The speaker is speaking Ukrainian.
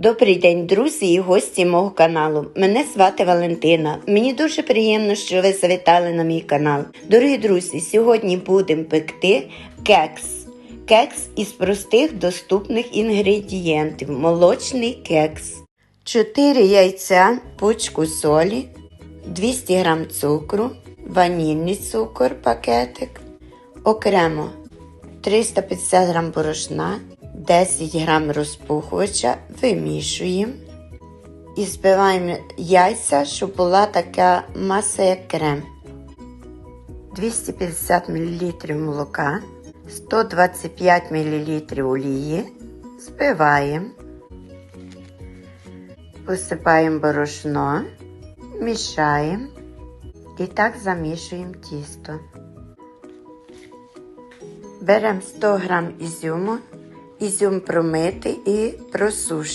Добрий день, друзі і гості мого каналу. Мене звати Валентина. Мені дуже приємно, що ви завітали на мій канал. Дорогі друзі, сьогодні будемо пекти кекс. Кекс із простих доступних інгредієнтів. Молочний кекс. 4 яйця, пучку солі, 200 г цукру, ванільний цукор пакетик, окремо 350 г борошна, 10 г розпухувача вимішуємо і збиваємо яйця, щоб була така маса, як крем. 250 мл молока, 125 мл олії, збиваємо, посипаємо борошно, мішаємо і так замішуємо тісто. Беремо 100 г ізюму, ізюм промити і просушити.